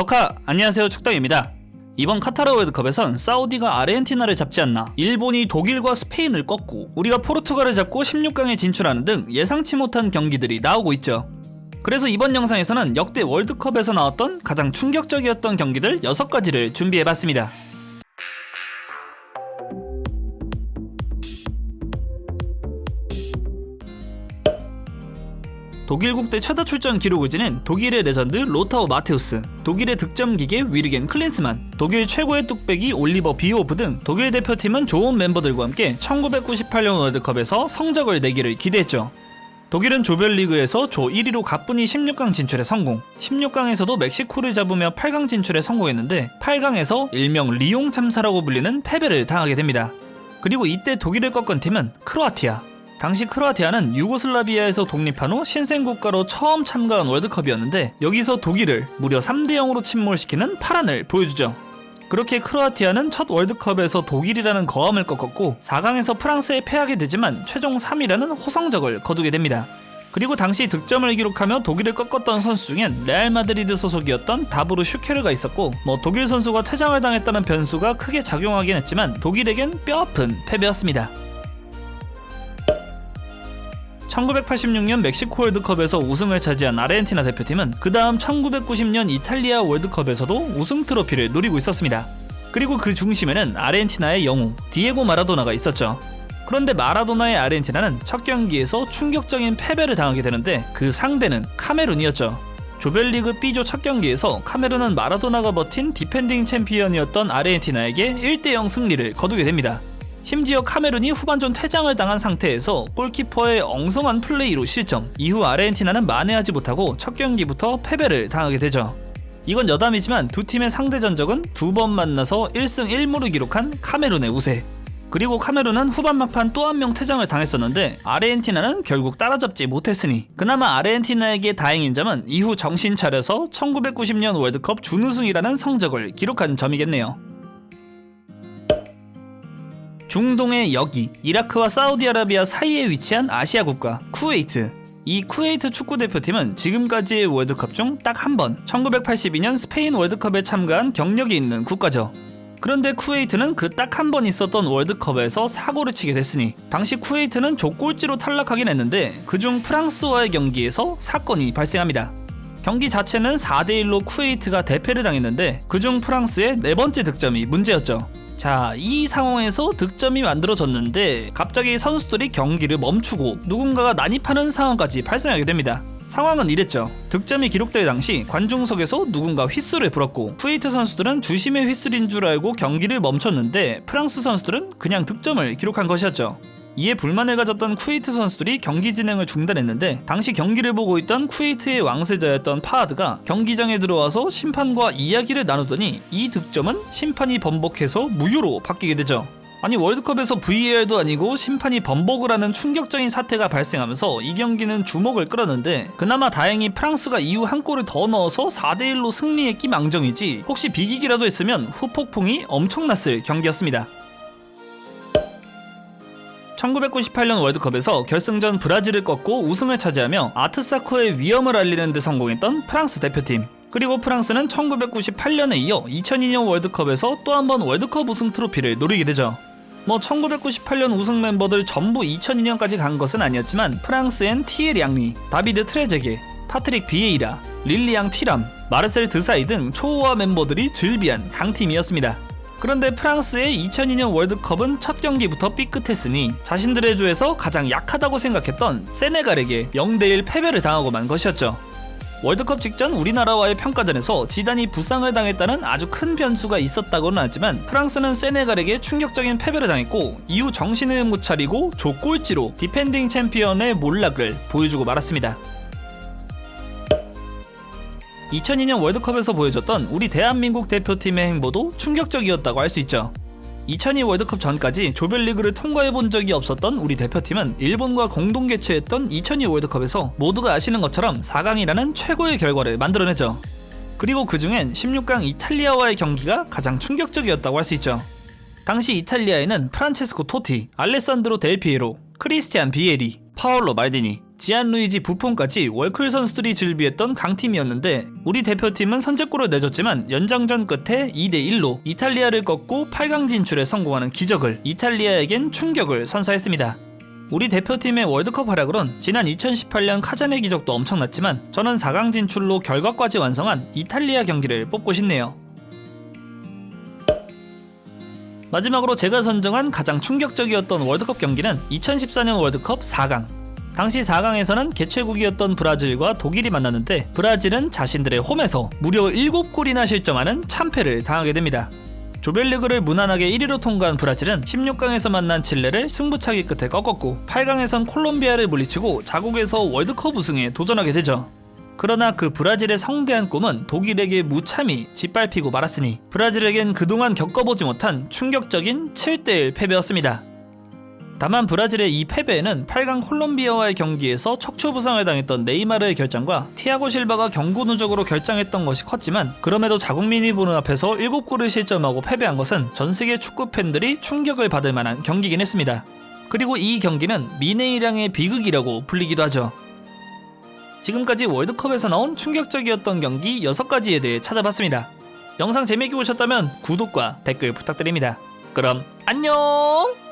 덕하 안녕하세요 축덕입니다. 이번 카타르 월드컵에선 사우디가 아르헨티나를 잡지 않나 일본이 독일과 스페인을 꺾고 우리가 포르투갈을 잡고 16강에 진출하는 등 예상치 못한 경기들이 나오고 있죠. 그래서 이번 영상에서는 역대 월드컵에서 나왔던 가장 충격적이었던 경기들 6가지를 준비해봤습니다. 독일 국대 최다 출전 기록을 지닌 독일의 레전드 로타우 마테우스, 독일의 득점 기계 위르겐 클린스만, 독일 최고의 뚝배기 올리버 비호프 등 독일 대표팀은 좋은 멤버들과 함께 1998년 월드컵에서 성적을 내기를 기대했죠. 독일은 조별리그에서 조 1위로 가뿐히 16강 진출에 성공, 16강에서도 멕시코를 잡으며 8강 진출에 성공했는데 8강에서 일명 리용 참사라고 불리는 패배를 당하게 됩니다. 그리고 이때 독일을 꺾은 팀은 크로아티아. 당시 크로아티아는 유고슬라비아에서 독립한 후 신생 국가로 처음 참가한 월드컵이었는데 여기서 독일을 무려 3대 0으로 침몰시키는 파란을 보여주죠. 그렇게 크로아티아는 첫 월드컵에서 독일이라는 거함을 꺾었고 4강에서 프랑스에 패하게 되지만 최종 3위라는 호성적을 거두게 됩니다. 그리고 당시 득점을 기록하며 독일을 꺾었던 선수 중엔 레알 마드리드 소속이었던 다브루 슈케르가 있었고 뭐 독일 선수가 퇴장을 당했다는 변수가 크게 작용하긴 했지만 독일에겐 뼈아픈 패배였습니다. 1986년 멕시코 월드컵에서 우승을 차지한 아르헨티나 대표팀은 그 다음 1990년 이탈리아 월드컵에서도 우승 트로피를 노리고 있었습니다. 그리고 그 중심에는 아르헨티나의 영웅 디에고 마라도나가 있었죠. 그런데 마라도나의 아르헨티나는 첫 경기에서 충격적인 패배를 당하게 되는데 그 상대는 카메룬이었죠. 조별리그 B조 첫 경기에서 카메룬은 마라도나가 버틴 디펜딩 챔피언이었던 아르헨티나에게 1대0 승리를 거두게 됩니다. 심지어 카메룬이 후반전 퇴장을 당한 상태에서 골키퍼의 엉성한 플레이로 실점. 이후 아르헨티나는 만회하지 못하고 첫 경기부터 패배를 당하게 되죠. 이건 여담이지만 두 팀의 상대 전적은 두 번 만나서 1승 1무를 기록한 카메룬의 우세. 그리고 카메룬은 후반 막판 또 한 명 퇴장을 당했었는데 아르헨티나는 결국 따라잡지 못했으니 그나마 아르헨티나에게 다행인 점은 이후 정신 차려서 1990년 월드컵 준우승이라는 성적을 기록한 점이겠네요. 중동의 여기 이라크와 사우디아라비아 사이에 위치한 아시아 국가 쿠웨이트 이 쿠웨이트 축구 대표팀은 지금까지의 월드컵 중 딱 한 번 1982년 스페인 월드컵에 참가한 경력이 있는 국가죠. 그런데 쿠웨이트는 그 딱 한 번 있었던 월드컵에서 사고를 치게 됐으니 당시 쿠웨이트는 족꼴찌로 탈락하긴 했는데 그중 프랑스와의 경기에서 사건이 발생합니다. 경기 자체는 4대1로 쿠웨이트가 대패를 당했는데 그중 프랑스의 네 번째 득점이 문제였죠. 자, 이 상황에서 득점이 만들어졌는데 갑자기 선수들이 경기를 멈추고 누군가가 난입하는 상황까지 발생하게 됩니다. 상황은 이랬죠. 득점이 기록될 당시 관중석에서 누군가 휘슬을 불었고 쿠웨이트 선수들은 주심의 휘슬인 줄 알고 경기를 멈췄는데 프랑스 선수들은 그냥 득점을 기록한 것이었죠. 이에 불만을 가졌던 쿠웨이트 선수들이 경기 진행을 중단했는데 당시 경기를 보고 있던 쿠웨이트의 왕세자였던 파하드가 경기장에 들어와서 심판과 이야기를 나누더니 이 득점은 심판이 번복해서 무효로 바뀌게 되죠. 아니 월드컵에서 VAR도 아니고 심판이 번복을 하는 충격적인 사태가 발생하면서 이 경기는 주목을 끌었는데 그나마 다행히 프랑스가 이후 한 골을 더 넣어서 4대1로 승리했기 망정이지 혹시 비기기라도 했으면 후폭풍이 엄청났을 경기였습니다. 1998년 월드컵에서 결승전 브라질을 꺾고 우승을 차지하며 아트사코의 위험을 알리는 데 성공했던 프랑스 대표팀. 그리고 프랑스는 1998년에 이어 2002년 월드컵에서 또 한 번 월드컵 우승 트로피를 노리게 되죠. 뭐 1998년 우승 멤버들 전부 2002년까지 간 것은 아니었지만 프랑스엔 티에리 앙리, 다비드 트레제게, 파트릭 비에이라, 릴리앙 튀람, 마르셀 드사이 등 초호화 멤버들이 즐비한 강팀이었습니다. 그런데 프랑스의 2002년 월드컵은 첫 경기부터 삐끗했으니 자신들의 조에서 가장 약하다고 생각했던 세네갈에게 0대1 패배를 당하고 만 것이었죠. 월드컵 직전 우리나라와의 평가전에서 지단이 부상을 당했다는 아주 큰 변수가 있었다고는 하지만 프랑스는 세네갈에게 충격적인 패배를 당했고 이후 정신을 못 차리고 조꼴찌로 디펜딩 챔피언의 몰락을 보여주고 말았습니다. 2002년 월드컵에서 보여줬던 우리 대한민국 대표팀의 행보도 충격적이었다고 할 수 있죠. 2002 월드컵 전까지 조별리그를 통과해 본 적이 없었던 우리 대표팀은 일본과 공동 개최했던 2002 월드컵에서 모두가 아시는 것처럼 4강이라는 최고의 결과를 만들어내죠. 그리고 그 중엔 16강 이탈리아와의 경기가 가장 충격적이었다고 할 수 있죠. 당시 이탈리아에는 프란체스코 토티, 알레산드로 델피에로, 크리스티안 비에리, 파올로 말디니, 지안 루이지 부폰까지 월클 선수들이 즐비했던 강팀이었는데 우리 대표팀은 선제골을 내줬지만 연장전 끝에 2대1로 이탈리아를 꺾고 8강 진출에 성공하는 기적을 이탈리아에겐 충격을 선사했습니다. 우리 대표팀의 월드컵 활약으론 지난 2018년 카자네 기적도 엄청났지만 저는 4강 진출로 결과까지 완성한 이탈리아 경기를 뽑고 싶네요. 마지막으로 제가 선정한 가장 충격적이었던 월드컵 경기는 2014년 월드컵 4강. 당시 4강에서는 개최국이었던 브라질과 독일이 만났는데 브라질은 자신들의 홈에서 무려 7골이나 실점하는 참패를 당하게 됩니다. 조별리그를 무난하게 1위로 통과한 브라질은 16강에서 만난 칠레를 승부차기 끝에 꺾었고 8강에선 콜롬비아를 물리치고 자국에서 월드컵 우승에 도전하게 되죠. 그러나 그 브라질의 성대한 꿈은 독일에게 무참히 짓밟히고 말았으니 브라질에겐 그동안 겪어보지 못한 충격적인 7대1 패배였습니다. 다만 브라질의 이 패배에는 8강 콜롬비아와의 경기에서 척추 부상을 당했던 네이마르의 결장과 티아고 실바가 경고 누적으로 결장했던 것이 컸지만 그럼에도 자국민이 보는 앞에서 7골을 실점하고 패배한 것은 전 세계 축구 팬들이 충격을 받을 만한 경기긴 했습니다. 그리고 이 경기는 미네이랑의 비극이라고 불리기도 하죠. 지금까지 월드컵에서 나온 충격적이었던 경기 6가지에 대해 찾아봤습니다. 영상 재미있게 보셨다면 구독과 댓글 부탁드립니다. 그럼 안녕!